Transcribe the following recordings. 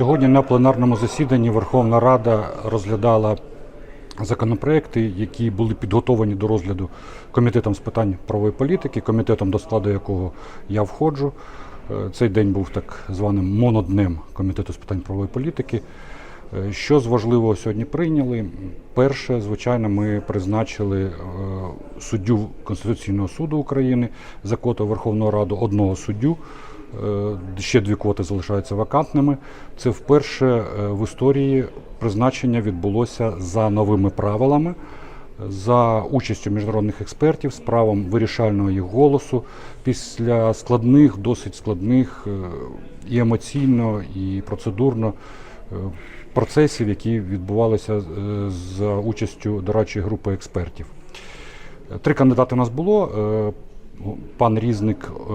Сьогодні на пленарному засіданні Верховна Рада розглядала законопроекти, які були підготовлені до розгляду комітетом з питань правової політики, комітетом до складу якого я входжу. Е, Цей день був так званим моноднем комітету з питань правової політики. Е, Що з важливого сьогодні прийняли? Перше, звичайно, ми призначили е, суддю Конституційного суду України за квоту Верховної Ради одного суддю. Е, Ще дві квоти залишаються вакантними. Це вперше е, в історії призначення відбулося за новими правилами, за участю міжнародних експертів з правом вирішального їх голосу після складних, досить складних е, і емоційно, і процедурно процесів, які відбувалися за участю дорадчої групи експертів. Три кандидати у нас було. Пан Різник е,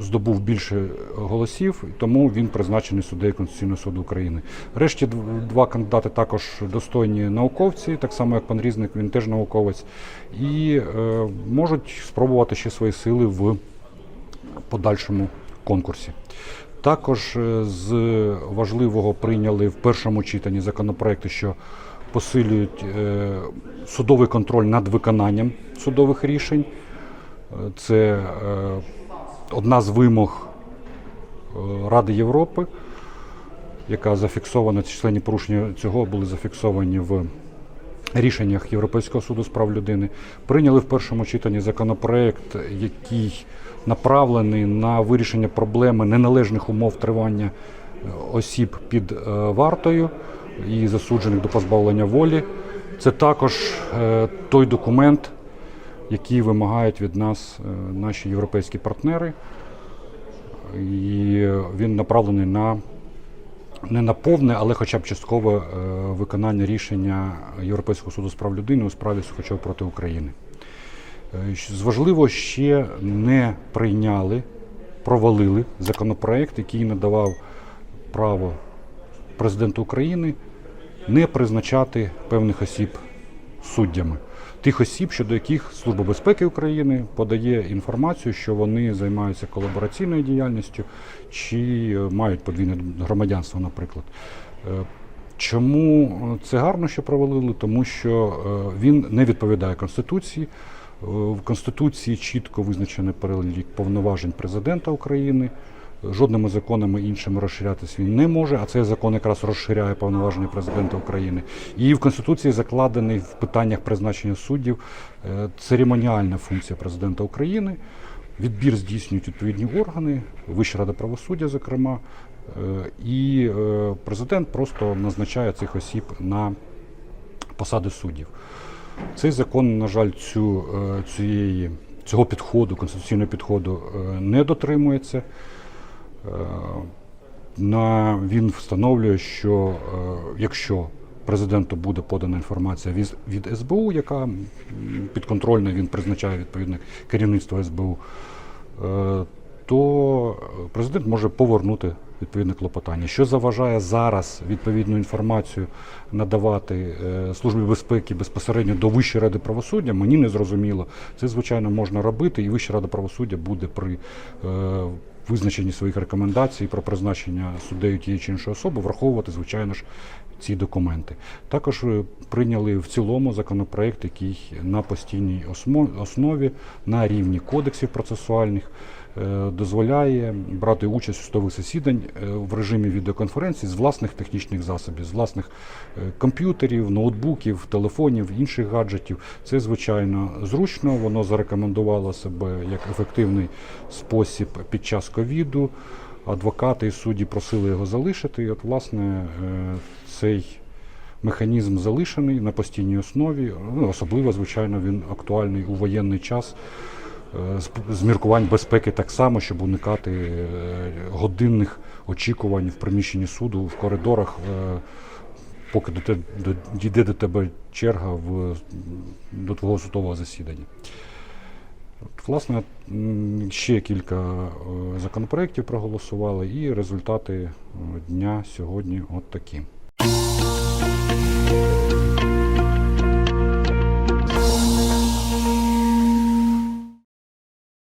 здобув більше голосів, тому він призначений суддею Конституційного суду України. Решті два кандидати також достойні науковці, так само як пан Різник, він теж науковець, і е, можуть спробувати ще свої сили в подальшому конкурсі. Також е, з важливого прийняли в першому читанні законопроекти, що посилюють судовий контроль над виконанням судових рішень. Це е, одна з вимог е, Ради Європи, яка зафіксована, численні порушення цього були зафіксовані в рішеннях Європейського суду з прав людини. Прийняли в першому читанні законопроект, який направлений на вирішення проблеми неналежних умов тривання е, осіб під вартою і засуджених до позбавлення волі. Це також той документ, який вимагають від нас е, наші європейські партнери. І він направлений на не на повне, але хоча б часткове е, виконання рішення Європейського суду з прав людини у справі Сухачов проти України. Е, важливо ще не прийняли, провалили законопроект, який надавав право президенту України не призначати певних осіб суддями. Тих осіб, щодо яких Служба безпеки України подає інформацію, що вони займаються колабораційною діяльністю чи е, мають подвійне громадянство, наприклад. Е, Чому це гарно, що провалили? Тому що е, він не відповідає Конституції. Е, В Конституції чітко визначений перелік повноважень президента України. Жодними законами іншими розширятись він не може, а цей закон якраз розширяє повноваження президента України. І в Конституції закладений в питаннях призначення суддів е, церемоніальна функція президента України. Відбір здійснюють відповідні органи, Вища рада правосуддя, зокрема, Е, і е, президент просто назначає цих осіб на посади суддів. Цей закон, на жаль, цю, цієї, цього підходу, конституційного підходу не дотримується. Е, На, він встановлює, що е, якщо президенту буде подана інформація від, СБУ, яка підконтрольна, він призначає відповідне керівництво СБУ, е, то президент може повернути відповідне клопотання. Що заважає зараз відповідну інформацію надавати Службі безпеки безпосередньо до Вищої ради правосуддя, мені не зрозуміло. Це, звичайно, можна робити, і Вища рада правосуддя буде при визначенні своїх рекомендацій про призначення суддею тієї чи іншої особи враховувати, звичайно ж, ці документи. Також е, прийняли в цілому законопроект, який на постійній основі на рівні кодексів процесуальних дозволяє брати участь у судових засідань е, в режимі відеоконференції з власних технічних засобів, з власних е, комп'ютерів, ноутбуків, телефонів, інших гаджетів. Це звичайно зручно. Воно зарекомендувало себе як ефективний спосіб під час ковіду. Адвокати і судді просили його залишити. І от, власне, е, цей механізм залишений на постійній основі. Ну, особливо, звичайно, він актуальний у воєнний час. З- міркувань безпеки так само, щоб уникати е, годинних очікувань в приміщенні суду, в коридорах, е, поки до те- дійде до тебе черга в, до твого судового засідання. Власне, ще кілька е, законопроєктів проголосували, і результати дня сьогодні от такі.